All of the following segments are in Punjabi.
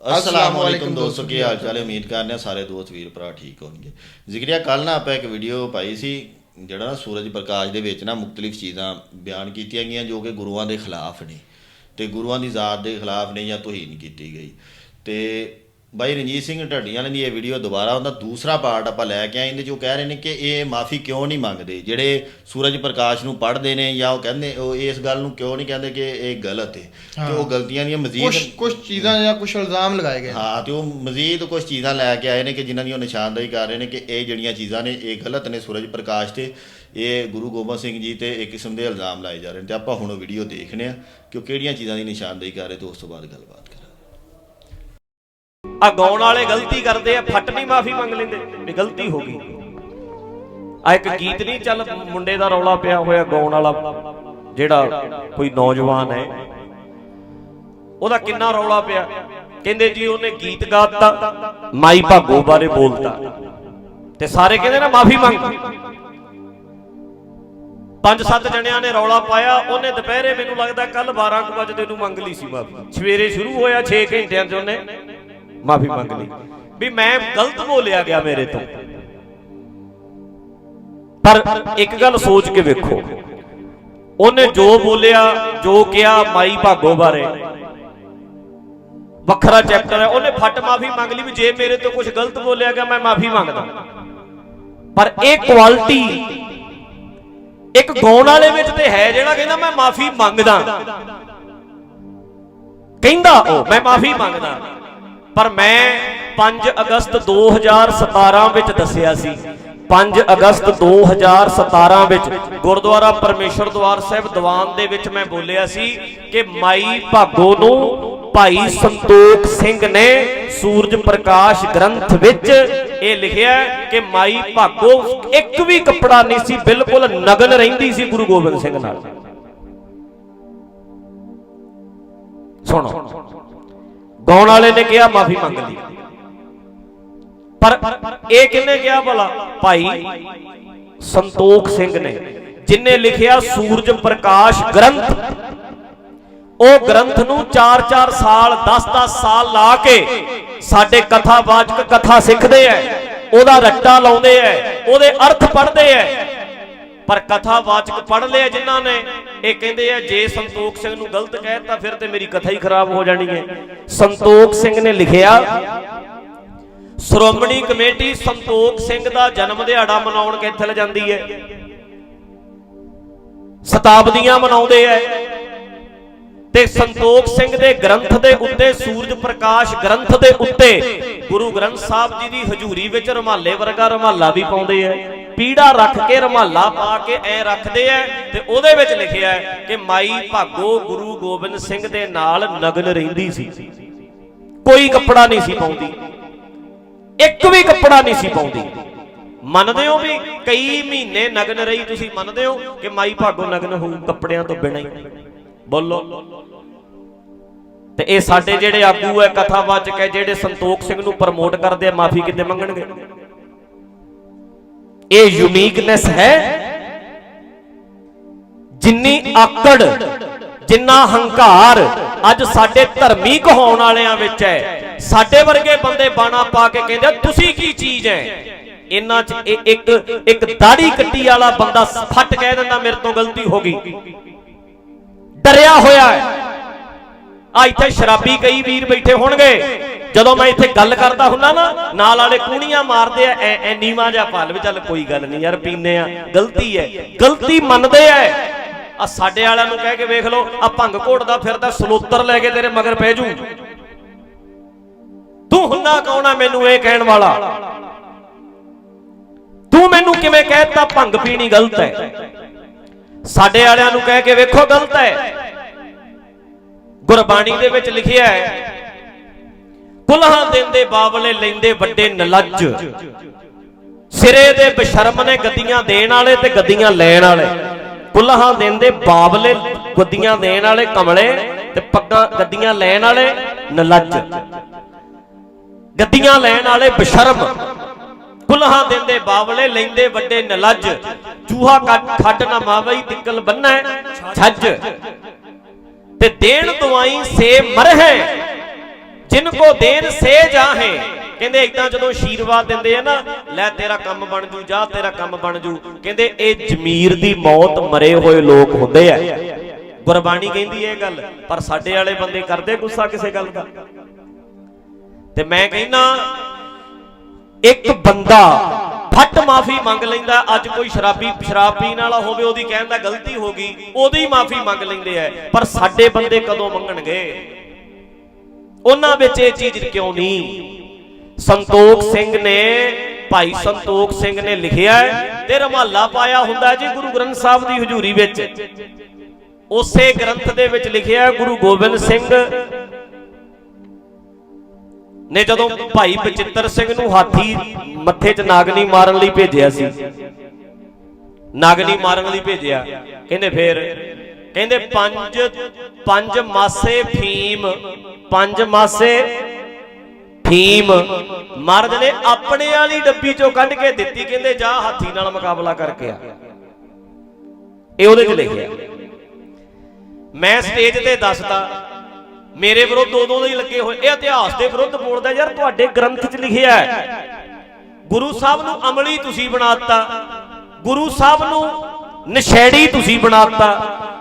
ਅਸਲਾਮ ਵਾਲੇਕੁਮ ਦੋਸਤੋ ਕੀ ਹਾਲ ਚਾਲ ਹੈ ਉਮੀਦ ਕਰਨੇ ਹਾਂ ਸਾਰੇ ਦੋਸਤ ਵੀਰ ਭਰਾ ਠੀਕ ਹੋਣਗੇ ਜ਼ਿਕਰਿਆ ਕੱਲ ਨਾ ਆਪਾਂ ਇੱਕ ਵੀਡੀਓ ਪਾਈ ਸੀ ਜਿਹੜਾ ਨਾ ਸੂਰਜ ਪ੍ਰਕਾਸ਼ ਦੇ ਵਿੱਚ ਨਾ ਮੁxtਲਿਫ ਚੀਜ਼ਾਂ ਬਿਆਨ ਕੀਤੀਆਂ ਗਈਆਂ ਜੋ ਕਿ ਗੁਰੂਆਂ ਦੇ ਖਿਲਾਫ ਨੇ ਤੇ ਗੁਰੂਆਂ ਦੀ ਜ਼ਾਤ ਦੇ ਖਿਲਾਫ ਨੇ ਜਾਂ ਤੋਹੀਨ ਕੀਤੀ ਗਈ ਤੇ ਬਾਈ ਰਣਜੀਤ ਸਿੰਘ ਢੱਡੀਆਂ ਵਾਲੇ ਦੀ ਇਹ ਵੀਡੀਓ ਦੁਬਾਰਾ ਉਹਦਾ ਦੂਸਰਾ ਪਾਰਟ ਆਪਾਂ ਲੈ ਕੇ ਆਏ ਇਹਦੇ ਉਹ ਕਹਿ ਰਹੇ ਨੇ ਕਿ ਇਹ ਮਾਫੀ ਕਿਉਂ ਨਹੀਂ ਮੰਗਦੇ? ਜਿਹੜੇ ਸੂਰਜ ਪ੍ਰਕਾਸ਼ ਨੂੰ ਪੜ੍ਹਦੇ ਨੇ ਜਾਂ ਉਹ ਕਹਿੰਦੇ ਉਹ ਇਸ ਗੱਲ ਨੂੰ ਕਿਉਂ ਨਹੀਂ ਕਹਿੰਦੇ ਕਿ ਇਹ ਗਲਤ ਹੈ? ਤੇ ਉਹ ਗਲਤੀਆਂ ਦੀਆਂ ਕੁਝ ਮਜ਼ੀਦ ਕੁਝ ਚੀਜ਼ਾਂ ਜਾਂ ਕੁਝ ਇਲਜ਼ਾਮ ਲਗਾਏ ਗਏ ਹਾਂ ਤੇ ਉਹ ਮਜ਼ੀਦ ਕੁਝ ਚੀਜ਼ਾਂ ਲੈ ਕੇ ਆਏ ਨੇ ਕਿ ਜਿਨ੍ਹਾਂ ਦੀ ਉਹ ਨਿਸ਼ਾਨਦੇਹੀ ਕਰ ਰਹੇ ਨੇ ਕਿ ਇਹ ਜਿਹੜੀਆਂ ਚੀਜ਼ਾਂ ਨੇ ਇਹ ਗਲਤ ਨੇ ਸੂਰਜ ਪ੍ਰਕਾਸ਼ ਤੇ ਇਹ ਗੁਰੂ ਗੋਬਿੰਦ ਸਿੰਘ ਜੀ ਤੇ ਇੱਕ ਕਿਸਮ ਦੇ ਇਲਜ਼ਾਮ ਲਾਏ ਜਾ ਰਹੇ ਨੇ। ਤੇ ਆਪਾਂ ਹੁਣ ਉਹ ਵੀਡੀਓ ਦੇਖਨੇ ਆ ਕਿ ਉਹ ਕਿਹੜੀਆਂ ਚੀਜ਼ਾਂ ਦੀ ਨਿਸ਼ਾਨਦੇਹੀ ਕਰ ਰਹੇ ਤੇ ਉਸ ਤੋਂ ਬਾਅਦ ਗੱਲਬਾਤ ਆ ਗਾਉਣ ਵਾਲੇ ਗਲਤੀ ਕਰਦੇ ਆ, ਫੱਟ ਨਹੀਂ ਮਾਫੀ ਮੰਗ ਲੈਂਦੇ। ਵੀ ਗਲਤੀ ਹੋ ਗਈ। ਆ ਇੱਕ ਗੀਤ ਨਹੀਂ, ਚੱਲ ਮੁੰਡੇ ਦਾ ਰੌਲਾ ਪਿਆ ਹੋਇਆ ਗਾਉਣ ਵਾਲਾ, ਜਿਹੜਾ ਕੋਈ ਨੌਜਵਾਨ ਹੈ। ਉਹਦਾ ਕਿੰਨਾ ਰੌਲਾ ਪਿਆ। ਕਹਿੰਦੇ ਜੀ ਉਹਨੇ ਗੀਤ ਗਾਤਾ, ਮਾਈ ਭਾਗੋ ਬਾਰੇ ਬੋਲਤਾ। ਤੇ ਸਾਰੇ ਕਹਿੰਦੇ ਨਾ, ਮਾਫੀ ਮੰਗ। ਪੰਜ ਸੱਤ ਜਣਿਆਂ ਨੇ ਰੌਲਾ ਪਾਇਆ, ਉਹਨੇ ਦੁਪਹਿਰੇ ਮੈਨੂੰ ਲੱਗਦਾ ਕੱਲ 12 ਕੁ ਵਜੇ ਨੂੰ ਮੰਗ ਲਈ ਸੀ ਮਾਫੀ। ਸਵੇਰੇ ਸ਼ੁਰੂ ਹੋਇਆ 6 ਘੰਟਿਆਂ 'ਚ ਉਹਨੇ। ਮਾਫੀ ਮੰਗ ਲਈ। ਵੀ ਮੈਂ ਗਲਤ ਬੋਲਿਆ ਗਿਆ ਮੇਰੇ ਤੋਂ। ਪਰ ਇੱਕ ਗੱਲ ਸੋਚ ਕੇ ਵੇਖੋ। ਉਹਨੇ ਜੋ ਬੋਲਿਆ, ਜੋ ਕਿਹਾ ਮਾਈ ਭਾਗੋ ਬਾਰੇ। ਵੱਖਰਾ ਚੈਪਟਰ ਹੈ। ਉਹਨੇ ਫੱਟ ਮਾਫੀ ਮੰਗ ਲਈ ਵੀ ਜੇ ਮੇਰੇ ਤੋਂ ਕੁਝ ਗਲਤ ਬੋਲਿਆ ਗਿਆ, ਮੈਂ ਮਾਫੀ ਮੰਗਦਾ। ਪਰ ਇਹ ਕੁਆਲਿਟੀ ਇੱਕ ਗਾਉਣ ਵਾਲੇ ਵਿੱਚ ਤੇ ਹੈ ਜਿਹੜਾ ਕਹਿੰਦਾ, ਮੈਂ ਮਾਫੀ ਮੰਗਦਾ। ਕਹਿੰਦਾ ਉਹ, ਮੈਂ ਮਾਫੀ ਮੰਗਦਾ। ਪਰ ਮੈਂ 5 ਅਗਸਤ 2017 ਵਿੱਚ ਦੱਸਿਆ ਸੀ। 5 ਅਗਸਤ 2017 ਵਿੱਚ ਗੁਰਦੁਆਰਾ ਪਰਮੇਸ਼ਰ ਦਵਾਰ ਸਾਹਿਬ ਦੀਵਾਨ ਦੇ ਵਿੱਚ ਮੈਂ ਬੋਲਿਆ ਸੀ ਕਿ ਮਾਈ ਭਾਗੋ ਨੂੰ ਭਾਈ ਸੰਤੋਖ ਸਿੰਘ ਨੇ ਸੂਰਜ ਪ੍ਰਕਾਸ਼ ਗ੍ਰੰਥ ਵਿੱਚ ਇਹ ਲਿਖਿਆ ਕਿ ਮਾਈ ਭਾਗੋ ਇੱਕ ਵੀ ਕੱਪੜਾ ਨਹੀਂ ਸੀ, ਬਿਲਕੁਲ ਨਗਨ ਰਹਿੰਦੀ ਸੀ ਗੁਰੂ ਗੋਬਿੰਦ ਸਿੰਘ ਨਾਲ। ਸੁਣੋ। ਗਾਉਣ ਵਾਲੇ ਨੇ ਕਿਹਾ, ਮਾਫੀ ਮੰਗ ਲਈ। ਪਰ ਇਹ ਕਿੰਨੇ ਕਿਹਾ ਭਲਾ? ਭਾਈ ਸੰਤੋਖ ਸਿੰਘ ਨੇ, ਜਿਨੇ ਲਿਖਿਆ ਸੂਰਜ ਪ੍ਰਕਾਸ਼ ਗ੍ਰੰਥ। ਉਹ ਗ੍ਰੰਥ ਨੂੰ 4-4 ਸਾਲ 10-10 ਸਾਲ ਲਾ ਕੇ ਸਾਡੇ ਕਥਾਵਾਚਕ ਕਥਾ ਸਿੱਖਦੇ ਐ, ਉਹਦਾ ਰੱਟਾ ਲਾਉਂਦੇ ਐ, ਉਹਦੇ ਅਰਥ ਪੜ੍ਹਦੇ ਐ। ਪਰ ਕਥਾਵਾਚਕ ਪੜ੍ਹ ਲਿਆ ਜਿਨ੍ਹਾਂ ਨੇ ਇਹ ਕਹਿੰਦੇ ਆ, ਜੇ ਸੰਤੋਖ ਸਿੰਘ ਨੂੰ ਗਲਤ ਕਹਿਤਾ ਫਿਰ ਤੇ ਮੇਰੀ ਕਥਾ ਹੀ ਖਰਾਬ ਹੋ ਜਾਣੀ ਹੈ। ਸੰਤੋਖ ਸਿੰਘ ਨੇ ਲਿਖਿਆ, ਸ਼੍ਰੋਮਣੀ ਕਮੇਟੀ ਸੰਤੋਖ ਸਿੰਘ ਦਾ ਜਨਮ ਦਿਹਾੜਾ ਮਨਾਉਣ ਕਿੱਥੇ ਜਾਂਦੀ ਹੈ। ਸ਼ਤਾਬਦੀਆਂ ਮਨਾਉਂਦੇ ਐ ਤੇ ਸੰਤੋਖ ਸਿੰਘ ਦੇ ਗ੍ਰੰਥ ਦੇ ਉੱਤੇ, ਸੂਰਜ ਪ੍ਰਕਾਸ਼ ਗ੍ਰੰਥ ਦੇ ਉੱਤੇ, ਗੁਰੂ ਗ੍ਰੰਥ ਸਾਹਿਬ ਜੀ ਦੀ ਹਜ਼ੂਰੀ ਵਿੱਚ ਰਮਾਲੇ ਵਰਗਾ ਰਮਾਲਾ ਵੀ ਪਾਉਂਦੇ ਐ ਪੀੜਾ ਰੱਖ ਕੇ ਰਮਾਲਾ ਪਾ ਕੇ ਐ ਰੱਖਦੇ ਐ ਤੇ ਉਹਦੇ ਵਿੱਚ ਲਿਖਿਆ ਹੈ ਕਿ ਮਾਈ ਭਾਗੋ ਗੁਰੂ ਗੋਬਿੰਦ ਸਿੰਘ ਦੇ ਨਾਲ ਨਗਨ ਰਹਿੰਦੀ ਸੀ। ਕੋਈ ਕੱਪੜਾ ਨਹੀਂ ਸੀ ਪਾਉਂਦੀ। ਇੱਕ ਵੀ ਕੱਪੜਾ ਨਹੀਂ ਸੀ ਪਾਉਂਦੀ। ਮੰਨਦੇ ਹੋ ਵੀ ਕਈ ਮਹੀਨੇ ਨਗਨ ਰਹੀ, ਤੁਸੀਂ ਮੰਨਦੇ ਹੋ ਕਿ ਮਾਈ ਭਾਗੋ ਨਗਨ ਹੋਊ ਕੱਪੜਿਆਂ ਤੋਂ ਬਿਨਾਂ ਹੀ। ਬੋਲੋ। ਤੇ ਇਹ ਸਾਡੇ ਜਿਹੜੇ ਆਗੂ ਹੈ ਕਥਾਵਾਚਕ ਹੈ, ਜਿਹੜੇ ਸੰਤੋਖ ਸਿੰਘ ਨੂੰ ਪ੍ਰਮੋਟ ਕਰਦੇ ਆ, ਮਾਫੀ ਕਿੱਦੇ ਮੰਗਣਗੇ? ਇਹ ਯੂਨੀਕਨੈਸ ਹੈ ਜਿੰਨੀ ਆਕੜ, ਜਿੰਨਾ ਹੰਕਾਰ ਅੱਜ ਸਾਡੇ ਧਰਮੀ ਕਹਾਉਣ ਵਾਲਿਆਂ ਵਿੱਚ ਹੈ। ਸਾਡੇ ਵਰਗੇ ਬੰਦੇ ਬਾਣਾ ਪਾ ਕੇ ਕਹਿੰਦੇ ਤੁਸੀਂ ਕੀ ਚੀਜ਼ ਹੈ? ਇਹਨਾਂ 'ਚ ਇਹ ਇੱਕ ਇੱਕ ਦਾੜੀ ਕੱਟੀ ਵਾਲਾ ਬੰਦਾ ਫੱਟ ਕਹਿ ਦਿੰਦਾ, ਮੇਰੇ ਤੋਂ ਗਲਤੀ ਹੋ ਗਈ। ਡਰਿਆ ਹੋਇਆ ਹੈ। ਆ ਇੱਥੇ ਸ਼ਰਾਬੀ ਕਈ ਵੀਰ ਬੈਠੇ ਹੋਣਗੇ। ਜਦੋਂ ਮੈਂ ਇੱਥੇ ਗੱਲ ਕਰਦਾ ਹੁੰਨਾ ਨਾ, ਨਾਲ ਵਾਲੇ ਕੂਣੀਆਂ ਮਾਰਦੇ ਐ ਐ ਨੀਵਾ ਜਿਹਾ ਪਲ ਵੀ ਚੱਲ ਕੋਈ ਗੱਲ ਨਹੀਂ ਯਾਰ ਪੀਨੇ ਆ। ਗਲਤੀ ਹੈ। ਗਲਤੀ ਮੰਨਦੇ ਐ ਆ ਸਾਡੇ ਵਾਲਿਆਂ ਨੂੰ ਕਹਿ ਕੇ ਵੇਖ ਲਓ, ਆ ਭੰਗ ਘੋੜਦਾ ਫਿਰਦਾ, ਸਲੋਤਰ ਲੈ ਕੇ ਤੇਰੇ ਮਗਰ ਪੈ ਜੂ। ਤੂੰ ਹੁੰਨਾ ਕੌਣ ਆ ਮੈਨੂੰ ਇਹ ਕਹਿਣ ਵਾਲਾ? ਤੂੰ ਮੈਨੂੰ ਕਿਵੇਂ ਕਹਿਤਾ ਭੰਗ ਪੀਣੀ ਗਲਤ ਹੈ? ਸਾਡੇ ਵਾਲਿਆਂ ਨੂੰ ਕਹਿ ਕੇ ਵੇਖੋ ਗਲਤ ਹੈ। ਗੁਰਬਾਣੀ ਦੇ ਵਿੱਚ ਲਿਖਿਆ ਹੈ, ਕੁਲਹਾਂ ਦਿੰਦੇ ਬਾਬਲੇ ਲੈਂਦੇ ਵੱਡੇ ਨਲੱਜ। ਸਿਰੇ ਦੇ ਬਸ਼ਰਮ ਨੇ ਗੱਦੀਆਂ ਦੇਣ ਵਾਲੇ ਤੇ ਗੱਦੀਆਂ ਲੈਣ ਵਾਲੇ। ਕੁਲਹਾਂ ਦਿੰਦੇ ਬਾਬਲੇ ਗੱਦੀਆਂ ਦੇਣ ਵਾਲੇ ਕਮਲੇ ਤੇ ਪੱਗਾਂ ਗੱਦੀਆਂ ਲੈਣ ਵਾਲੇ ਨਲੱਜ। ਗੱਦੀਆਂ ਲੈਣ ਵਾਲੇ ਬਸ਼ਰਮ। ਕੁਲਹਾਂ ਦਿੰਦੇ, ਬਾਵਲੇ ਲੈਂਦੇ, ਵੱਡੇ ਨਲੱਜ। ਚੂਹਾ ਖੱਡ ਨਾ ਮਾਵਈ ਤਿੱਕਲ ਬੰਨੈ, ਛੱਜ। ਤੇ ਦੇਣ ਦਵਾਈ ਸੇ ਮਰਹਿ। ਜਿਨ ਕੋ ਦੇਨ ਸੇ ਜਾਹੇ। ਕਹਿੰਦੇ ਇਦਾਂ ਜਦੋਂ ਆਸ਼ੀਰਵਾਦ ਦਿੰਦੇ ਆ ਨਾ, ਲੈ ਤੇਰਾ ਕੰਮ ਬਣ ਜੂ, ਜਾ ਤੇਰਾ ਕੰਮ ਬਣ ਜੂ। ਕਹਿੰਦੇ ਇਹ ਜ਼ਮੀਰ ਦੀ ਮੌਤ ਮਰੇ ਹੋਏ ਲੋਕ ਹੁੰਦੇ ਆ। ਗੁਰਬਾਣੀ ਕਹਿੰਦੀ ਇਹ ਗੱਲ, ਪਰ ਸਾਡੇ ਵਾਲੇ ਬੰਦੇ ਕਰਦੇ ਗੁੱਸਾ ਕਿਸੇ ਗੱਲ ਦਾ? ਤੇ ਮੈਂ ਕਹਿੰਦਾ ਇੱਕ ਬੰਦਾ ਫੱਟ ਮਾਫੀ ਮੰਗ ਲੈਂਦਾ, ਅੱਜ ਕੋਈ ਸ਼ਰਾਬੀ ਸ਼ਰਾਬ ਪੀਣ ਵਾਲਾ ਹੋਵੇ, ਉਹਦੀ ਕਹਿਣ ਦਾ ਗਲਤੀ ਹੋ ਗਈ, ਉਹਦੀ ਮਾਫੀ ਮੰਗ ਲੈਂਦੇ ਆ। ਪਰ ਸਾਡੇ ਬੰਦੇ ਕਦੋਂ ਮੰਗਣਗੇ? ਉਹਨਾਂ ਵਿੱਚ ਇਹ ਚੀਜ਼ ਕਿਉਂ ਨਹੀਂ? ਸੰਤੋਖ ਸਿੰਘ ਨੇ, ਭਾਈ ਸੰਤੋਖ ਸਿੰਘ ਨੇ ਲਿਖਿਆ ਤੇ ਰਮਾਲਾ ਪਾਇਆ ਹੁੰਦਾ ਜੀ ਗੁਰੂ ਗ੍ਰੰਥ ਸਾਹਿਬ ਦੀ ਹਜ਼ੂਰੀ ਵਿੱਚ। ਉਸੇ ਗ੍ਰੰਥ ਦੇ ਵਿੱਚ ਲਿਖਿਆ ਗੁਰੂ ਗੋਬਿੰਦ ਸਿੰਘ ਨੇ ਜਦੋਂ ਭਾਈ ਬਚਿੱਤਰ ਸਿੰਘ ਨੂੰ ਹਾਥੀ ਮੱਥੇ 'ਚ ਨਾਗਨੀ ਮਾਰਨ ਲਈ ਭੇਜਿਆ ਸੀ, ਨਾਗਨੀ ਮਾਰਨ ਲਈ ਭੇਜਿਆ, ਕਹਿੰਦੇ ਫੇਰ, ਕਹਿੰਦੇ ਪੰਜ ਪੰਜ ਮਾਸੇ ਫੀਮ, ਪੰਜ ਮਾਸੇ ਫੀਮ ਮਰਦ ਨੇ ਆਪਣੇ ਵਾਲੀ ਡੱਬੀ ਚੋਂ ਕੱਢ ਕੇ ਦਿੱਤੀ, ਕਹਿੰਦੇ ਜਾ ਹਾਥੀ ਨਾਲ ਮੁਕਾਬਲਾ ਕਰਕੇ ਆ। ਇਹ ਉਹਦੇ 'ਚ ਲਿਖਿਆ। ਮੈਂ ਸਟੇਜ ਤੇ ਦੱਸਦਾ ਮੇਰੇ ਵਿਰੁੱਧ ਉਦੋਂ ਦੇ ਹੀ ਲੱਗੇ ਹੋਏ। ਇਹ ਇਤਿਹਾਸ ਦੇ ਵਿਰੁੱਧ ਬੋਲਦਾ ਯਾਰ, ਤੁਹਾਡੇ ਗ੍ਰੰਥ 'ਚ ਲਿਖਿਆ ਹੈ। ਗੁਰੂ ਸਾਹਿਬ ਨੂੰ ਅਮਲੀ ਤੁਸੀਂ ਬਣਾਤਾ। ਗੁਰੂ ਸਾਹਿਬ ਨੂੰ ਨਸ਼ੇੜੀ ਤੁਸੀਂ ਬਣਾਤਾ।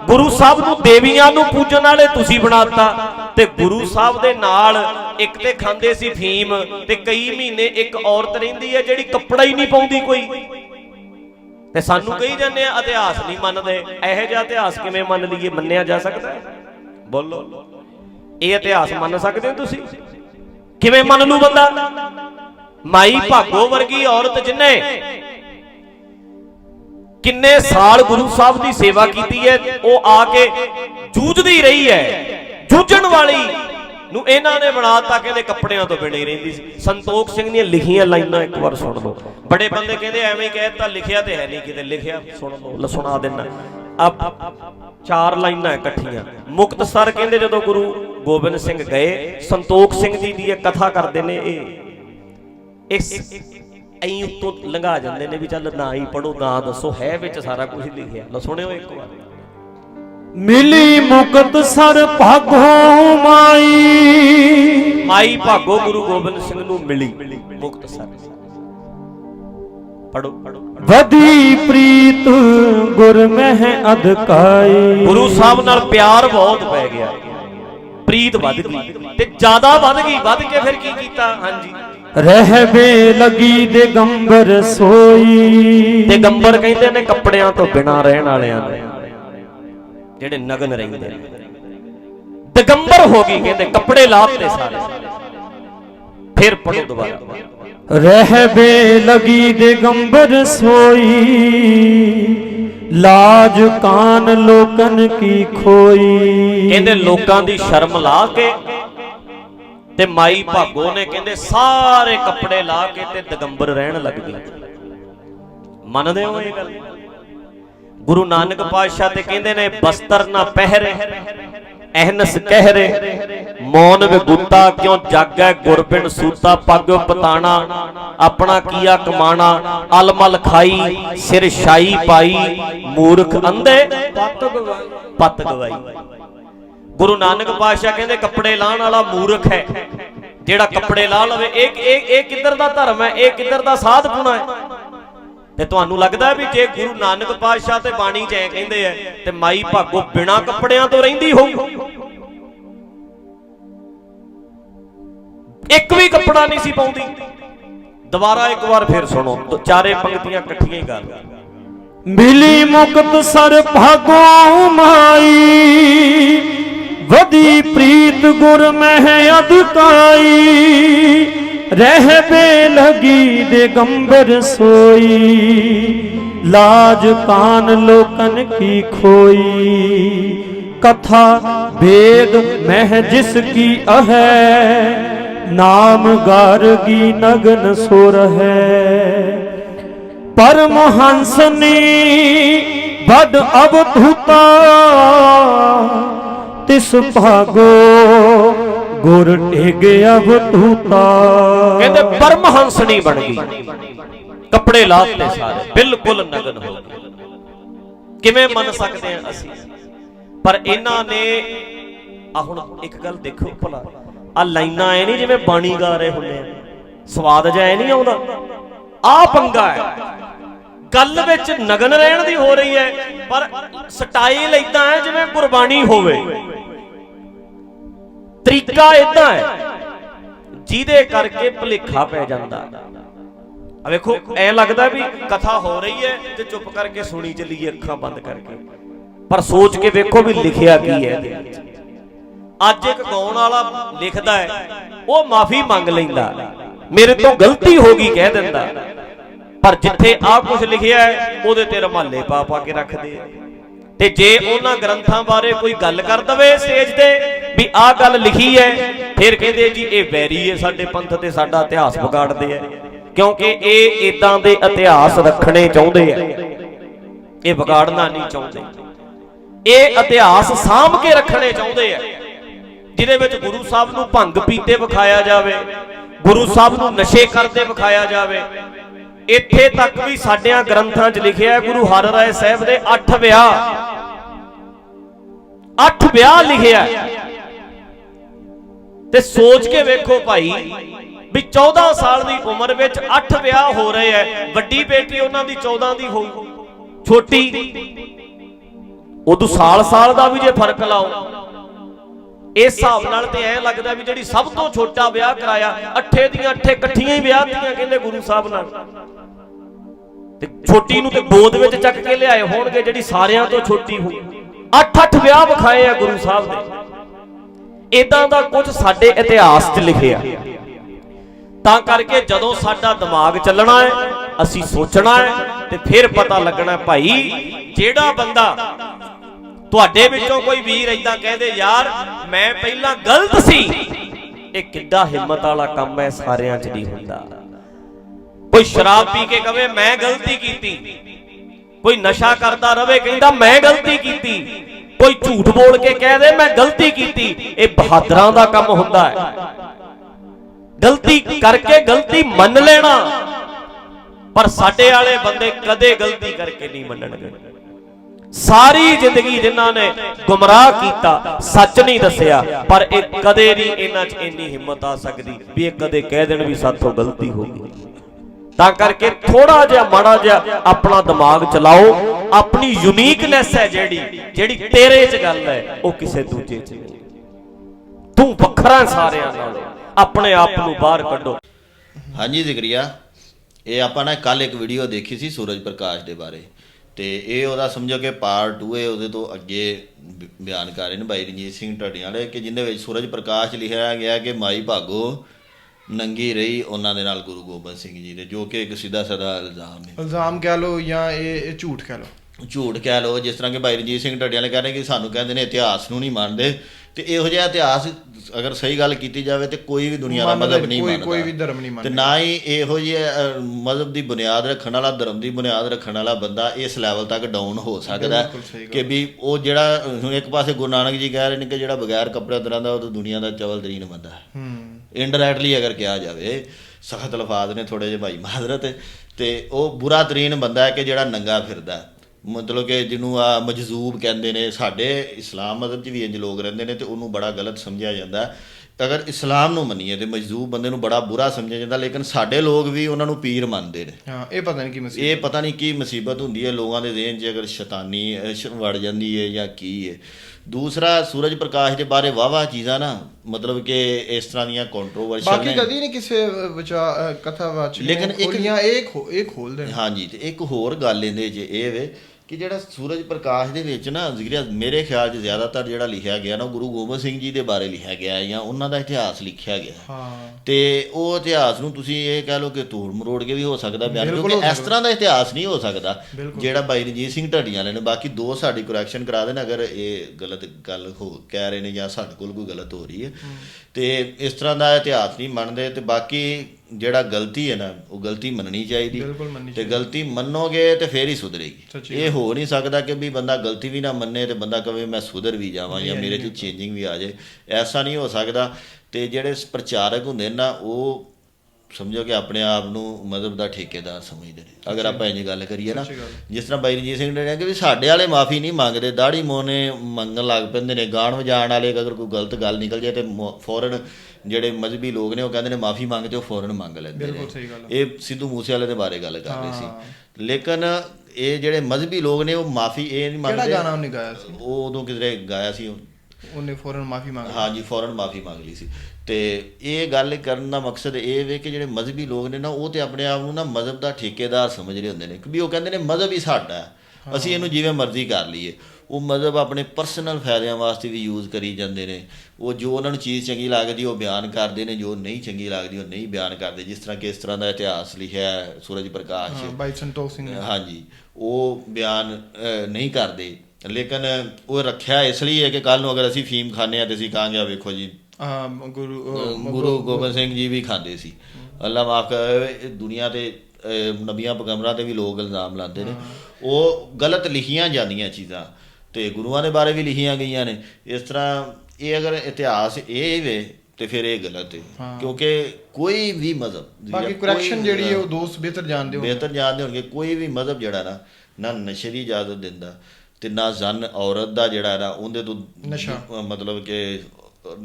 ਗੁਰੂ ਸਾਹਿਬ ਨੂੰ ਦੇਵੀਆਂ ਨੂੰ ਪੂਜਣ ਵਾਲੇ ਤੁਸੀਂ ਬਣਾਤਾ। ਤੇ ਗੁਰੂ ਸਾਹਿਬ ਦੇ ਨਾਲ ਇੱਕ ਤੇ ਖਾਂਦੇ ਸੀ ਫੀਮ ਤੇ ਕਈ ਮਹੀਨੇ ਇੱਕ ਔਰਤ ਰਹਿੰਦੀ ਹੈ ਜਿਹੜੀ ਕੱਪੜਾ ਹੀ ਨਹੀਂ ਪਾਉਂਦੀ ਕੋਈ। ਤੇ ਸਾਨੂੰ ਕਹੀ ਜਾਂਦੇ ਆ, ਇਤਿਹਾਸ ਨਹੀਂ ਮੰਨਦੇ। ਇਹੋ ਜਿਹਾ ਇਤਿਹਾਸ ਕਿਵੇਂ ਮੰਨ ਲਈਏ? ਮੰਨਿਆ ਜਾ ਸਕਦਾ ਬੋਲੋ। ਇਹ ਇਤਿਹਾਸ ਮੰਨ ਸਕਦੇ ਹੋ ਤੁਸੀਂ? ਕਿਵੇਂ ਮੰਨ ਲੂ ਬੰਦਾ? ਮਾਈ ਭਾਗੋ ਵਰਗੀ ਔਰਤ ਜਿਨੇ? ਕਿੰਨੇ ਸਾਲ ਗੁਰੂ ਸਾਹਿਬ ਦੀ ਸੇਵਾ ਕੀਤੀ ਹੈ ਉਹ ਆ ਕੇ ਜੂਝਦੀ ਰਹੀ ਹੈ। ਜੂਝਣ ਵਾਲੀ ਨੂੰ ਇਹਨਾਂ ਨੇ ਬਣਾਤਾ ਕਹਿੰਦੇ ਕੱਪੜਿਆਂ ਤੋਂ ਹੀ ਰਹਿੰਦੀ ਸੀ। ਸੰਤੋਖ ਸਿੰਘ ਦੀਆਂ ਲਿਖੀਆਂ ਲਾਈਨਾਂ ਇੱਕ ਵਾਰ ਸੁਣ ਲਓ। ਬੜੇ ਬੰਦੇ ਕਹਿੰਦੇ ਐਵੇਂ ਹੀ ਕਹਿਤਾ ਲਿਖਿਆ ਤੇ ਹੈ ਨਹੀਂ ਕਿਤੇ ਲਿਖਿਆ। ਸੁਣ ਲਓ ਲ ਸੁਣਾ ਦੇਣਾ ਆ ਚਾਰ ਲਾਈਨਾਂ ਇਕੱਠੀਆਂ। ਮੁਕਤਸਰ ਕਹਿੰਦੇ ਜਦੋਂ ਗੁਰੂ ਗੋਬਿੰਦ ਸਿੰਘ ਗਏ ਸੰਤੋਖ ਸਿੰਘ ਜੀ ਦੀ ਇਹ ਕਥਾ ਕਰਦੇ ਨੇ ਇਹ। ਇਸ ਐਂ ਉੱਤੋਂ ਲੰਘਾ ਜਾਂਦੇ ਨੇ ਵੀ ਚੱਲ ਨਾ ਹੀ ਪੜੋ ਨਾ ਦੱਸੋ ਹੈ ਵਿੱਚ ਸਾਰਾ ਕੁਝ ਲਿਖਿਆ। ਲੋ ਸੁਣਿਓ ਇੱਕ ਵਾਰ। ਮਿਲੀ ਮੁਕਤ ਸਰ ਭਾਗੋ ਮਾਈ। ਮਾਈ ਭਾਗੋ ਗੁਰੂ ਗੋਬਿੰਦ ਸਿੰਘ ਨੂੰ ਮਿਲੀ ਮੁਕਤਸਰ ਪੜੋ ਪੜੋ ਵਧੀ ਪ੍ਰੀਤ ਗੁਰ ਮਹਿ ਅਧਕਾਈ। ਗੁਰੂ ਸਾਹਿਬ ਨਾਲ ਪਿਆਰ ਬਹੁਤ ਪੈ ਗਿਆ। ਪ੍ਰੀਤ ਵੱਧ ਗਈ ਤੇ ਜ਼ਿਆਦਾ ਵੱਧ ਗਈ ਵੱਧ ਕੇ ਫਿਰ ਕੀ ਕੀਤਾ? ਹਾਂਜੀ। ਰਹਿਬੇ ਲਗੀ ਦੇ ਗੰਬਰ ਸੋਈ। ਤੇ ਗੰਬਰ ਕਹਿੰਦੇ ਨੇ ਕੱਪੜਿਆਂ ਤੋਂ ਬਿਨਾ ਰਹਿਣ ਵਾਲਿਆਂ ਨੂੰ ਜਿਹੜੇ ਨਗਨ ਰਹਿੰਦੇ ਨੇ। ਦਿਗੰਬਰ ਹੋ ਗਈ ਕਹਿੰਦੇ ਕੱਪੜੇ ਲਾਤੇ ਸਾਰੇ। ਫਿਰ ਪੜੋ ਦੁਬਾਰਾ। ਰਹਿਬੇ ਲਗੀ ਦੇ ਗੰਬਰ ਸੋਈ। ਲਾਜ ਕਾਨ ਲੋਕਨ ਕੀ ਖੋਈ? ਕਹਿੰਦੇ ਲੋਕਾਂ ਦੀ ਸ਼ਰਮ ਲਾ ਕੇ ਤੇ ਮਾਈ ਭਾਗੋ ਨੇ ਕਹਿੰਦੇ ਸਾਰੇ ਕੱਪੜੇ ਲਾ ਕੇ ਤੇ ਦਿਗੰਬਰ ਰਹਿਣ ਲੱਗ ਗਈ। ਮੰਨਦੇ ਹੋ ਇਹ ਗੱਲ? ਗੁਰੂ ਨਾਨਕ ਪਾਤਸ਼ਾਹ ਤੇ ਕਹਿੰਦੇ ਨੇ, ਬਸਤਰ ਨਾ ਪਹਿਰੇ, ਅਹਨਸ ਕਹਿਰੇ। ਮੌਨ ਵਿਗੁੱਤਾ ਕਿਉਂ ਜਾਗੈ ਗੁਰਬਿਨ ਸੂਤਾ ਪੱਗ ਪਤਾਣਾ, ਆਪਣਾ ਕੀਆ ਕਮਾਣਾ, ਅਲਮਲ ਖਾਈ, ਸਿਰ ਸ਼ਾਈ ਪਾਈ, ਮੂਰਖ ਅੰਧੇ, ਪੱਤ ਗਵਾਈ। ਗੁਰੂ ਨਾਨਕ ਪਾਤਸ਼ਾਹ ਕਹਿੰਦੇ, ਕੱਪੜੇ ਲਾਣ ਵਾਲਾ ਮੂਰਖ ਹੈ। ਜਿਹੜਾ ਕੱਪੜੇ ਲਾ ਲਵੇ, ਇਹ ਇਹ ਇਹ ਕਿੱਧਰ ਦਾ ਧਰਮ ਹੈ? ਇਹ ਕਿੱਧਰ ਦਾ ਸਾਧ ਪੁਣਾ ਹੈ? ਤੇ ਤੁਹਾਨੂੰ ਲੱਗਦਾ ਵੀ ਜੇ ਗੁਰੂ ਨਾਨਕ ਪਾਤਸ਼ਾਹ ਤੇ ਬਾਣੀ ਚ ਐ ਕਹਿੰਦੇ ਐ ਤੇ ਮਾਈ ਭਾਗੋ ਬਿਨਾ ਕੱਪੜਿਆਂ ਤੋਂ ਰਹਿੰਦੀ ਹੋਊ। ਇੱਕ ਵੀ ਕੱਪੜਾ ਨਹੀਂ ਸੀ ਪਾਉਂਦੀ। ਦੁਬਾਰਾ ਇੱਕ ਵਾਰ ਫਿਰ ਸੁਣੋ ਚਾਰੇ ਪੰਕਤੀਆਂ ਇਕੱਠੀਆਂ ਹੀ ਗਾ ਮਿਲੀ ਮੁਕਤ ਸਰ ਭਾਗੋ ਮਾਈ, ਵਧੀ ਪ੍ਰੀਤ ਗੁਰ ਮਹਿ ਅਧਕਾਈ, ਰਹਿ ਬੇ ਲਗੀ ਦੇ ਗੰਬਰ ਸੋਈ, ਲਾਜ ਕਾਨ ਲੋਕਨ ਕੀ ਖੋਈ। ਕਥਾ ਭੇਦ ਮਹਿ ਜਿਸ ਕੀ ਅਹੈ ਨਾਮ ਗਾਰਗੀ ਨਗਨ ਸੁਰ ਹੈ। ਪਰਮਹੰਸਨੀ ਬਦ ਅਵਧੂਤਾ, ਤਿਸ ਭਾਗੋ ਗੁਰ ਟਿਗ ਅਵਧੂਤਾ। ਕਹਿੰਦੇ ਪਰਮਹੰਸਣੀ ਬਣ ਗਈ। ਕੱਪੜੇ ਲਾਤੇ ਸਾਰੇ, ਬਿਲਕੁਲ ਨਗਨ ਹੋ ਗਏ। ਕਿਵੇਂ ਮੰਨ ਸਕਦੇ ਆ ਅਸੀਂ? ਪਰ ਇਹਨਾਂ ਨੇ ਆ ਹੁਣ ਇੱਕ ਗੱਲ ਦੇਖੋ ਭਲਾ। ਆ ਲਾਈਨਾਂ ਐ ਨਹੀਂ ਜਿਵੇਂ ਬਾਣੀ ਗਾ ਰਹੇ ਹੁੰਦੇ ਆ। ਸਵਾਦ ਜਿਹਾ ਐ ਨਹੀਂ ਆਉਂਦਾ। ਆ ਪੰਗਾ ਹੈ ਗੱਲ ਵਿੱਚ ਨਗਨ ਰਹਿਣ ਦੀ ਹੋ ਰਹੀ ਹੈ ਪਰ ਸਟਾਈਲ ਇਦਾਂ ਹੈ ਜਿਵੇਂ ਗੁਰਬਾਣੀ ਹੋਵੇ। ਤਰੀਕਾ ਇਦਾਂ ਹੈ ਜਿਹਦੇ ਕਰਕੇ ਭੁਲੇਖਾ ਪੈ ਜਾਂਦਾ। ਆ ਵੇਖੋ, ਐ ਲੱਗਦਾ ਵੀ ਕਥਾ ਹੋ ਰਹੀ ਹੈ ਤੇ ਚੁੱਪ ਕਰਕੇ ਸੁਣੀ ਚੱਲੀਏ ਅੱਖਾਂ ਬੰਦ ਕਰਕੇ। ਪਰ ਸੋਚ ਕੇ ਵੇਖੋ ਵੀ ਲਿਖਿਆ ਕੀ ਹੈ ਇਹਦੇ ਵਿੱਚ। ਅੱਜ ਇੱਕ ਗਾਉਣ ਵਾਲਾ ਲਿਖਦਾ ਹੈ? ਉਹ ਮਾਫੀ ਮੰਗ ਲੈਂਦਾ। ਮੇਰੇ ਤੋਂ ਗਲਤੀ ਹੋ ਗਈ ਕਹਿ ਦਿੰਦਾ। ਪਰ ਜਿੱਥੇ ਆਹ ਕੁਝ ਲਿਖਿਆ ਹੈ, ਉਹਦੇ ਤੇ ਰਮਾਲੇ ਪਾ ਪਾ ਕੇ ਰੱਖਦੇ ਆ। ਤੇ ਜੇ ਉਹਨਾਂ ਗ੍ਰੰਥਾਂ ਬਾਰੇ ਕੋਈ ਗੱਲ ਕਰ ਦਵੇ ਸਟੇਜ ਤੇ ਵੀ ਆਹ ਗੱਲ ਲਿਖੀ ਹੈ, ਫਿਰ ਕਹਿੰਦੇ ਜੀ ਇਹ ਵੈਰੀ ਹੈ, ਸਾਡੇ ਪੰਥ ਤੇ ਸਾਡਾ ਇਤਿਹਾਸ ਵਿਗਾੜਦੇ ਆ। ਕਿਉਂਕਿ ਇਹ ਇਦਾਂ ਦੇ ਇਤਿਹਾਸ ਰੱਖਣੇ ਚਾਹੁੰਦੇ ਆ। ਇਹ ਵਿਗਾੜਨਾ ਨਹੀਂ ਚਾਹੁੰਦੇ। ਇਹ ਇਤਿਹਾਸ ਸਾਂਭ ਕੇ ਰੱਖਣੇ ਚਾਹੁੰਦੇ ਆ। ਜਿਹਦੇ ਵਿੱਚ ਗੁਰੂ ਸਾਹਿਬ ਨੂੰ ਭੰਗ ਪੀਤੇ ਵਿਖਾਇਆ ਜਾਵੇ, ਗੁਰੂ ਸਾਹਿਬ ਨੂੰ ਨਸ਼ੇ ਕਰਦੇ ਵਿਖਾਇਆ ਜਾਵੇ, ਇੱਥੇ ਤੱਕ ਵੀ ਸਾਡਿਆਂ ਗ੍ਰੰਥਾਂ 'ਚ ਲਿਖਿਆ ਹੈ, ਗੁਰੂ ਹਰਿਰਾਏ ਸਾਹਿਬ ਦੇ 8 ਵਿਆਹ। 8 ਵਿਆਹ ਲਿਖਿਆ ਤੇ ਸੋਚ ਕੇ ਵੇਖੋ ਭਾਈ, ਵੀ 14 ਸਾਲ ਦੀ ਉਮਰ ਵਿੱਚ 8 ਵਿਆਹ ਹੋ ਰਹੇ ਐ ਵੱਡੀ ਬੇਟੀ ਉਹਨਾਂ ਦੀ 14 ਦੀ ਹੋਊ, ਛੋਟੀ। ਉਦੋਂ ਸਾਲ ਸਾਲ ਦਾ ਵੀ ਜੇ ਫ਼ਰਕ ਲਾਓ। ਇਸ ਹਿਸਾਬ ਨਾਲ ਤੇ ਐ ਲੱਗਦਾ ਵੀ ਜਿਹੜੀ ਸਭ ਤੋਂ ਛੋਟਾ ਵਿਆਹ ਕਰਾਇਆ, ਅੱਠੇ ਦੀਆਂ ਅੱਠੇ ਇਕੱਠੀਆਂ ਹੀ ਵਿਆਹ ਦੀਆਂ ਕਹਿੰਦੇ ਗੁਰੂ ਸਾਹਿਬ ਨਾਲ। ਤੇ ਛੋਟੀ ਨੂੰ ਤੇ ਗੋਦ ਵਿੱਚ ਚੱਕ ਕੇ ਲਿਆਏ ਹੋਣਗੇ ਜਿਹੜੀ ਸਾਰਿਆਂ ਤੋਂ ਛੋਟੀ ਹੋ ਅੱਠ ਅੱਠ ਵਿਆਹ ਵਿਖਾਏ ਆ ਗੁਰੂ ਸਾਹਿਬ ਦੇ। ਇਦਾਂ ਦਾ ਕੁਝ ਸਾਡੇ ਇਤਿਹਾਸ 'ਚ ਲਿਖਿਆ। ਤਾਂ ਕਰਕੇ ਜਦੋਂ ਸਾਡਾ ਦਿਮਾਗ ਚੱਲਣਾ ਹੈ, ਅਸੀਂ ਸੋਚਣਾ ਹੈ ਤੇ ਫਿਰ ਪਤਾ ਲੱਗਣਾ ਭਾਈ, ਜਿਹੜਾ ਬੰਦਾ ਤੁਹਾਡੇ ਵਿੱਚੋਂ ਕੋਈ ਵੀਰ ਇਦਾਂ ਕਹਦੇ, ਯਾਰ, ਮੈਂ ਪਹਿਲਾਂ ਗਲਤ ਸੀ। ਇਹ ਕਿੱਡਾ ਹਿੰਮਤ ਵਾਲਾ ਕੰਮ ਹੈ ਸਾਰਿਆਂ 'ਚ ਨਹੀਂ ਹੁੰਦਾ। ਕੋਈ ਸ਼ਰਾਬ ਪੀ ਕੇ ਕਵੇ ਮੈਂ ਗਲਤੀ ਕੀਤੀ। ਕੋਈ ਨਸ਼ਾ ਕਰਦਾ ਰਵੇ, ਕਹਿੰਦਾ, ਮੈਂ ਗਲਤੀ ਕੀਤੀ। ਕੋਈ ਝੂਠ ਬੋਲ ਕੇ ਕਹਿ ਦੇ ਮੈਂ ਗਲਤੀ ਕੀਤੀ। ਇਹ ਬਹਾਦਰਾਂ ਦਾ ਕੰਮ ਹੁੰਦਾ ਹੈ। ਗਲਤੀ ਕਰਕੇ ਗਲਤੀ ਮੰਨ ਲੈਣਾ, ਪਰ ਸਾਡੇ ਵਾਲੇ ਬੰਦੇ ਕਦੇ ਗਲਤੀ ਕਰਕੇ ਨਹੀਂ ਮੰਨਣਗੇ। ਸਾਰੀ ਜ਼ਿੰਦਗੀ ਜਿਨ੍ਹਾਂ ਨੇ ਗੁੰਮਰਾਹ ਕੀਤਾ, ਸੱਚ ਨਹੀਂ ਦੱਸਿਆ, ਪਰ ਇਹ ਕਦੇ ਨਹੀਂ ਇਹਨਾਂ 'ਚ ਇੰਨੀ ਹਿੰਮਤ ਆ ਸਕਦੀ ਵੀ ਇਹ ਕਦੇ ਕਹਿ ਦੇਣ ਵੀ ਸਾਥੋਂ ਗਲਤੀ ਹੋ ਗਈ। ਤਾਂ ਕਰਕੇ ਥੋੜਾ ਜਿਹਾ, ਮਾੜਾ ਜਿਹਾ ਆਪਣਾ ਦਿਮਾਗ ਚਲਾਓ, ਆਪਣੀ ਯੂਨੀਕਨੈਸ ਹੈ ਜਿਹੜੀ ਜਿਹੜੀ ਤੇਰੇ 'ਚ ਗੱਲ ਹੈ, ਉਹ ਕਿਸੇ ਦੂਜੇ 'ਚ ਨਹੀਂ। ਤੂੰ ਵੱਖਰਾ ਸਾਰਿਆਂ ਨਾਲੋਂ, ਆਪਣੇ ਆਪ ਨੂੰ ਬਾਹਰ ਕੱਢੋ। ਹਾਂਜੀ ਜ਼ਿਕਰੀਆ ਇਹ ਆਪਾਂ ਨੇ ਕੱਲ ਇੱਕ ਵੀਡੀਓ ਦੇਖੀ ਸੀ ਸੂਰਜ ਪ੍ਰਕਾਸ਼ ਦੇ ਬਾਰੇ। ਤੇ ਇਹ ਉਹਦਾ ਸਮਝੋ ਕਿ ਪਾਰਟ 2 ਹੈ ਉਹਦੇ ਤੋਂ ਅੱਗੇ ਬਿਆਨ ਕਰ ਰਹੇ ਨੇ ਬਾਈ ਰਣਜੀਤ ਸਿੰਘ ਢੱਡੀਆਂ ਵਾਲੇ ਕਿ ਜਿੰਦੇ ਵਿੱਚ ਸੂਰਜ ਪ੍ਰਕਾਸ਼ ਲਿਖਿਆ ਗਿਆ ਕਿ ਮਾਈ ਭਾਗੋ ਨੰਗੀ ਰਹੀ ਉਹਨਾਂ ਦੇ ਨਾਲ ਗੁਰੂ ਗੋਬਿੰਦ ਸਿੰਘ ਜੀ ਦੇ ਜੋ ਕਿ ਇੱਕ ਸਿੱਧਾ ਸਾਦਾ ਇਲਜ਼ਾਮ ਹੈ। ਇਲਜ਼ਾਮ ਕਹਿ ਲਓ ਜਾਂ ਇਹ ਝੂਠ ਕਹਿ ਲਓ? ਝੂਠ ਕਹਿ ਲਓ ਜਿਸ ਤਰ੍ਹਾਂ ਕਿ ਭਾਈ ਰਣਜੀਤ ਸਿੰਘ ਢੱਡੀਆਂ ਵਾਲੇ ਕਹਿੰਦੇ ਕਿ ਸਾਨੂੰ ਕਹਿੰਦੇ ਨੇ ਇਤਿਹਾਸ ਨੂੰ ਨਹੀਂ ਮੰਨਦੇ ਤੇ ਇਹੋ ਜਿਹਾ ਇਤਿਹਾਸ ਅਗਰ ਸਹੀ ਗੱਲ ਕੀਤੀ ਜਾਵੇ ਤੇ ਕੋਈ ਵੀ ਦੁਨੀਆ ਦਾ ਮਤਲਬ ਨਹੀਂ ਮੰਨਦਾ ਕੋਈ ਵੀ ਧਰਮ ਨਹੀਂ ਤੇ ਮੰਨਦਾ। ਨਾ ਹੀ ਇਹੋ ਜਿਹੇ ਮਜ਼ਹਬ ਦੀ ਬੁਨਿਆਦ ਰੱਖਣ ਵਾਲਾ ਧਰਮ ਦੀ ਬੁਨਿਆਦ ਰੱਖਣ ਵਾਲਾ ਬੰਦਾ ਇਸ ਲੈਵਲ ਤੱਕ ਡਾਊਨ ਹੋ ਸਕਦਾ। ਕਿ ਵੀ ਉਹ ਜਿਹੜਾ ਹੁਣ ਇੱਕ ਪਾਸੇ ਗੁਰੂ ਨਾਨਕ ਜੀ ਕਹਿ ਰਹੇ ਨੇ ਕਿ ਜਿਹੜਾ ਬਗੈਰ ਕੱਪੜੇ ਦਰਾਂ ਦਾ ਉਹ ਤਾਂ ਦੁਨੀਆ ਦਾ ਚਵਲ ਤਰੀਨ ਬੰਦਾ ਹੈ ਹੂੰ ਇਨਡਾਇਰੈਕਟਲੀ ਅਗਰ ਕਿਹਾ ਜਾਵੇ ਸਖਤ ਲਫ਼ਾਜ਼ ਨੇ ਥੋੜੇ ਜਿਹੇ ਭਾਈ ਮਾਜ਼ਰਤ ਤੇ ਉਹ ਬੁਰਾ ਤਰੀਨ ਬੰਦਾ ਹੈ ਕਿ ਜਿਹੜਾ ਨੰਗਾ ਫਿਰਦਾ। ਮਤਲਬ ਕਿ ਜਿਹਨੂੰ ਆ ਮਜਜ਼ੂਬ ਕਹਿੰਦੇ ਨੇ ਸਾਡੇ ਇਸਲਾਮ ਮਜ਼ਹਬ 'ਚ ਵੀ ਇੰਜ ਲੋਕ ਰਹਿੰਦੇ ਨੇ ਤੇ ਉਹਨੂੰ ਬੜਾ ਗਲਤ ਸਮਝਿਆ ਜਾਂਦਾ। ਅਗਰ ਇਸਲਾਮ ਨੂੰ ਮੰਨੀਏ ਤੇ ਮਜਜ਼ੂਬ ਬੰਦੇ ਨੂੰ ਬੜਾ ਬੁਰਾ ਸਮਝਿਆ ਜਾਂਦਾ ਲੇਕਿਨ ਸਾਡੇ ਲੋਕ ਵੀ ਉਹਨਾਂ ਨੂੰ ਪੀਰ ਮੰਨਦੇ ਨੇ। ਹਾਂ ਇਹ ਪਤਾ ਨਹੀਂ ਕੀ ਮਸੀਹ ਇਹ ਪਤਾ ਨਹੀਂ ਕੀ ਮੁਸੀਬਤ ਹੁੰਦੀ ਹੈ ਲੋਕਾਂ ਦੇ ਜ਼ਿਹਨ 'ਚ ਅਗਰ ਸ਼ੈਤਾਨੀ ਵੜ ਜਾਂਦੀ ਹੈ ਜਾਂ ਕੀ ਹੈ। ਦੂਸਰਾ ਸੂਰਜ ਪ੍ਰਕਾਸ਼ ਦੇ ਬਾਰੇ ਵਾਵਾ ਚੀਜ਼ਾਂ ਨਾ ਮਤਲਬ ਕਿ ਇਸ ਤਰ੍ਹਾਂ ਦੀਆਂ ਕੰਟਰੋਵਰਸ਼ੀਅਲ ਬਾਕੀ ਕਦੀ ਨਹੀਂ ਕਿਸੇ ਵਿਚਾਰ ਕਥਾ ਵਾਚ ਲੇਕਿਨ ਇੱਕ- ਇਹ ਇਹ ਖੋਲਦੇ ਨੇ। ਹਾਂਜੀ ਤੇ ਇੱਕ ਹੋਰ ਗੱਲ ਇਹਦੇ 'ਚ ਇਹ ਵੇ ਕਿ ਜਿਹੜਾ ਸੂਰਜ ਪ੍ਰਕਾਸ਼ ਦੇ ਵਿੱਚ ਨਾ ਜ਼ਿਕਰਿਆ ਮੇਰੇ ਖਿਆਲ 'ਚ ਜ਼ਿਆਦਾਤਰ ਜਿਹੜਾ ਲਿਖਿਆ ਗਿਆ ਨਾ ਗੁਰੂ ਗੋਬਿੰਦ ਸਿੰਘ ਜੀ ਦੇ ਬਾਰੇ ਲਿਖਿਆ ਗਿਆ ਜਾਂ ਉਹਨਾਂ ਦਾ ਇਤਿਹਾਸ ਲਿਖਿਆ ਗਿਆ ਹੈ। ਤੇ ਉਹ ਇਤਿਹਾਸ ਨੂੰ ਤੁਸੀਂ ਇਹ ਕਹਿ ਲਓ ਕਿ ਤੋੜ ਮਰੋੜ ਕੇ ਵੀ ਹੋ ਸਕਦਾ ਬਿਆਨ ਕਿਉਂਕਿ ਇਸ ਤਰ੍ਹਾਂ ਦਾ ਇਤਿਹਾਸ ਨਹੀਂ ਹੋ ਸਕਦਾ। ਜਿਹੜਾ ਬਾਈ ਰਣਜੀਤ ਸਿੰਘ ਢੱਡੀਆਂ ਵਾਲੇ ਨੇ ਬਾਕੀ ਦੋ ਸਾਡੀ ਕਰੈਕਸ਼ਨ ਕਰਾ ਦੇਣ ਅਗਰ ਇਹ ਗਲਤ ਗੱਲ ਹੋ ਕਹਿ ਰਹੇ ਨੇ ਜਾਂ ਸਾਡੇ ਕੋਲ ਕੋਈ ਗਲਤ ਹੋ ਰਹੀ ਹੈ ਤੇ ਇਸ ਤਰ੍ਹਾਂ ਦਾ ਇਤਿਹਾਸ ਨਹੀਂ ਮੰਨਦੇ ਤੇ ਬਾਕੀ ਜਿਹੜਾ ਗਲਤੀ ਹੈ ਨਾ ਉਹ ਗਲਤੀ ਮੰਨਣੀ ਚਾਹੀਦੀ। ਤੇ ਗਲਤੀ ਮੰਨੋਗੇ ਤੇ ਫੇਰ ਹੀ ਸੁਧਰੇਗੀ। ਇਹ ਹੋ ਨਹੀਂ ਸਕਦਾ ਕਿ ਵੀ ਬੰਦਾ ਗਲਤੀ ਵੀ ਨਾ ਮੰਨੇ ਤੇ ਬੰਦਾ ਕਵੇ ਮੈਂ ਸੁਧਰ ਵੀ ਜਾਵਾਂ ਜਾਂ ਮੇਰੇ 'ਚ ਚੇਂਜਿੰਗ ਵੀ ਆ ਜਾਏ। ਐਸਾ ਨਹੀਂ ਹੋ ਸਕਦਾ। ਤੇ ਜਿਹੜੇ ਪ੍ਰਚਾਰਕ ਹੁੰਦੇ ਨੇ ਨਾ ਉਹ ਸਮਝੋ ਕਿ ਆਪਣੇ ਆਪ ਨੂੰ ਮਜ਼ਹਬ ਦਾ ਠੇਕੇਦਾਰ ਸਮਝਦੇ ਨੇ। ਅਗਰ ਆਪਾਂ ਇੰਨੀ ਗੱਲ ਕਰੀਏ ਨਾ। ਜਿਸ ਤਰ੍ਹਾਂ ਬਾਈ ਰਣਜੀਤ ਸਿੰਘ ਨੇ ਕਿਹਾ ਕਿ ਵੀ ਸਾਡੇ ਵਾਲੇ ਮਾਫੀ ਨਹੀਂ ਮੰਗਦੇ ਦਾੜੀ ਮੋਨੇ ਮੰਗਣ ਲੱਗ ਪੈਂਦੇ ਨੇ ਗਾਣ ਵਜਾਣ ਵਾਲੇ ਅਗਰ ਕੋਈ ਗਲਤ ਗੱਲ ਨਿਕਲ ਜਾਏ ਤੇ ਫੌਰਨ ਜਿਹੜੇ ਮਜ਼ਹਬੀ ਲੋਕ ਨੇ ਉਹ ਕਹਿੰਦੇ ਨੇ ਮਾਫੀ ਮੰਗ ਤੇ ਉਹ ਫੌਰਨ ਮੰਗ ਲੈਂਦੇ ਨੇ। ਇਹ ਸਿੱਧੂ ਮੂਸੇਵਾਲੇ ਦੇ ਬਾਰੇ ਗੱਲ ਕਰ ਰਹੇ। ਸੀ। ਲੇਕਿਨ ਇਹ ਜਿਹੜੇ ਮਜ਼ਹਬੀ ਲੋਕ ਨੇ ਉਹ ਮਾਫੀ ਇਹ ਨਹੀਂ ਕਿਹੜਾ ਮੰਗਦੇ ਗਾਣਾ ਉਹਨੇ ਗਾਇਆ ਸੀ? ਉਹ ਉਦੋਂ ਕਿਧਰੇ ਗਾਇਆ ਸੀ। ਉਹ ਉਹਨੇ ਫੌਰਨ ਮਾਫੀ ਮੰਗੀ ਹਾਂਜੀ ਫੌਰਨ ਮਾਫੀ ਮੰਗ ਲਈ ਸੀ। ਤੇ ਇਹ ਗੱਲ ਕਰਨ ਦਾ ਮਕਸਦ ਇਹ ਵੇ ਕਿ ਜਿਹੜੇ ਮਜ਼ਹਬੀ ਲੋਕ ਨੇ ਨਾ ਉਹ ਤੇ ਆਪਣੇ ਆਪ ਨੂੰ ਨਾ ਮਜ਼ਹਬ ਦਾ ਠੇਕੇਦਾਰ ਸਮਝ ਰਹੇ ਹੁੰਦੇ ਨੇ। ਕਿ ਵੀ ਉਹ ਕਹਿੰਦੇ ਨੇ ਮਜ਼ਹਬ ਹੀ ਸਾਡਾ ਹੈ। ਅਸੀਂ ਇਹਨੂੰ ਜਿਵੇਂ ਮਰਜ਼ੀ ਕਰ ਲਈਏ। ਉਹ ਮਜ਼ਹਬ ਆਪਣੇ ਪਰਸਨਲ ਫਾਇਦਿਆਂ ਵਾਸਤੇ ਵੀ ਯੂਜ਼ ਕਰੀ ਜਾਂਦੇ ਨੇ। ਉਹ ਜੋ ਉਹਨਾਂ ਨੂੰ ਚੀਜ਼ ਚੰਗੀ ਲੱਗਦੀ ਉਹ ਬਿਆਨ ਕਰਦੇ ਨੇ। ਜੋ ਨਹੀਂ ਚੰਗੀ ਲੱਗਦੀ ਉਹ ਨਹੀਂ ਬਿਆਨ ਕਰਦੇ। ਜਿਸ ਤਰ੍ਹਾਂ ਕਿ ਇਸ ਤਰ੍ਹਾਂ ਦਾ ਇਤਿਹਾਸ ਲਿਖਿਆ ਸੂਰਜ ਪ੍ਰਕਾਸ਼। ਹਾਂ ਬਾਈ ਸੰਤੋਖ ਸਿੰਘ ਹਾਂਜੀ। ਉਹ ਬਿਆਨ ਨਹੀਂ ਕਰਦੇ। ਲੇਕਿਨ ਉਹ ਰੱਖਿਆ ਇਸ ਲਈ ਹੈ ਕਿ ਕੱਲ ਨੂੰ ਅਗਰ ਅਸੀਂ ਫੀਮ ਖਾਂਦੇ ਆ ਤੇ ਅਸੀਂ ਕਹਾਂਗੇ ਆ ਵੇਖੋ ਜੀ। ਗੁਰੂ ਗੁਰੂ ਗੋਬਿੰਦ ਸਿੰਘ। ਜੀ ਵੀ ਖਾਂਦੇ ਸੀ। ਅੱਲਾ ਮਾਫ ਕਰੇ ਦੁਨੀਆ ਤੇ ਨਬੀਆਂ ਪੈਗੰਬਰਾਂ ਤੇ ਵੀ ਲੋਕ ਇਲਜ਼ਾਮ ਲਾਉਂਦੇ ਨੇ। ਉਹ ਗਲਤ ਲਿਖੀਆਂ ਜਾਂਦੀਆਂ ਚੀਜ਼ਾਂ। ਤੇ ਗੁਰੂਆਂ ਦੇ ਬਾਰੇ ਵੀ ਲਿਖੀਆਂ ਗਈਆਂ ਨੇ। ਇਸ ਤਰ੍ਹਾਂ ਇਹ ਅਗਰ ਇਤਿਹਾਸ ਇਹ ਵੇ ਤੇ ਫਿਰ ਇਹ ਗਲਤ ਹੈ। ਕਿਉਂਕਿ ਕੋਈ ਵੀ ਮਜ਼ਹਬ ਬਾਕੀ ਕਰੈਕਸ਼ਨ ਜਿਹੜੀ ਹੈ ਉਹ ਦੋਸਤ ਬਿਹਤਰ ਜਾਣਦੇ ਹੋ ਬਿਹਤਰ ਜਾਣਦੇ ਹੋਣਗੇ। ਕੋਈ ਵੀ ਮਜ਼ਹਬ ਜਿਹੜਾ ਨਾ ਨਾ ਨਸ਼ੇ ਦੀ ਇਜਾਜ਼ਤ ਦਿੰਦਾ ਤੇ ਨਾ ਜ਼ਨ ਔਰਤ ਦਾ ਜਿਹੜਾ ਨਾ ਉਹਦੇ ਤੋਂ ਮਤਲਬ ਕਿ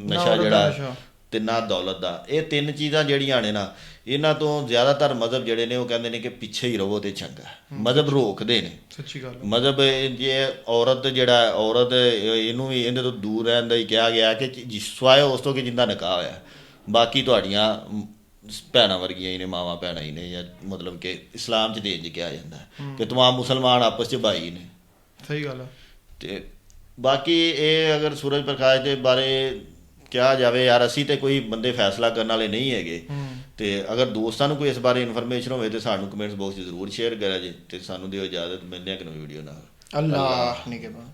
ਨਸ਼ਾ ਜਿਹੜਾ। ਤੇ ਨਾ ਦੌਲਤ ਦਾ। ਇਹ ਤਿੰਨ ਚੀਜ਼ਾਂ ਜਿਹੜੀਆਂ ਨੇ ਨਾ ਇਹਨਾਂ ਤੋਂ ਜ਼ਿਆਦਾਤਰ ਮਜ਼ਹਬ ਜਿਹੜੇ ਨੇ ਉਹ ਕਹਿੰਦੇ ਨੇ ਕਿ ਪਿੱਛੇ ਹੀ ਰਹੋ ਤੇ ਚੰਗਾ। ਮਜ਼ਹਬ ਰੋਕਦੇ ਨੇ। ਸੱਚੀ ਗੱਲ। ਮਜ਼ਹਬ ਜੇ ਔਰਤ ਜਿਹੜਾ ਔਰਤ ਇਹਨੂੰ ਵੀ ਇਹਦੇ ਤੋਂ ਦੂਰ ਰਹਿਣ ਦਾ ਹੀ ਕਿਹਾ ਗਿਆ ਕਿ ਸਿਵਾਏ ਉਸ ਤੋਂ ਕਿ ਜਿੰਦਾ ਨਿਕਾਹ ਹੋਇਆ। ਬਾਕੀ ਤੁਹਾਡੀਆਂ ਭੈਣਾਂ ਵਰਗੀਆਂ ਹੀ ਨੇ ਮਾਵਾਂ ਭੈਣਾਂ ਹੀ ਨੇ ਜਾਂ ਮਤਲਬ ਕਿ ਇਸਲਾਮ 'ਚ ਦੇ ਇੰਜ ਕਿਹਾ ਜਾਂਦਾ ਕਿ ਤਮਾਮ ਮੁਸਲਮਾਨ ਆਪਸ 'ਚ ਭਾਈ ਨੇ। ਸਹੀ ਗੱਲ ਹੈ ਤੇ ਬਾਕੀ ਇਹ ਅਗਰ ਸੂਰਜ ਪ੍ਰਕਾਸ਼ ਦੇ ਬਾਰੇ ਕਿਹਾ ਜਾਵੇ ਯਾਰ ਅਸੀਂ ਤੇ ਕੋਈ ਬੰਦੇ ਫੈਸਲਾ ਕਰਨ ਵਾਲੇ ਨਹੀਂ ਹੈਗੇ। ਤੇ ਅਗਰ ਦੋਸਤਾਂ ਨੂੰ ਕੋਈ ਇਸ ਬਾਰੇ ਇਨਫੋਰਮੇਸ਼ਨ ਹੋਵੇ ਤੇ ਸਾਨੂੰ ਕਮੈਂਟਸ ਬਾਕਸ 'ਚ ਜ਼ਰੂਰ ਸ਼ੇਅਰ ਕਰਿਆ ਜੇ ਤੇ ਸਾਨੂੰ ਦਿਓ ਇਜਾਜ਼ਤ ਮਿਲਦੇ ਹਾਂ ਕਿ ਨਵੀਂ ਵੀਡੀਓ ਨਾਲ। ਅੱਲਾਹ ਨਿਗਹਿਬਾਨ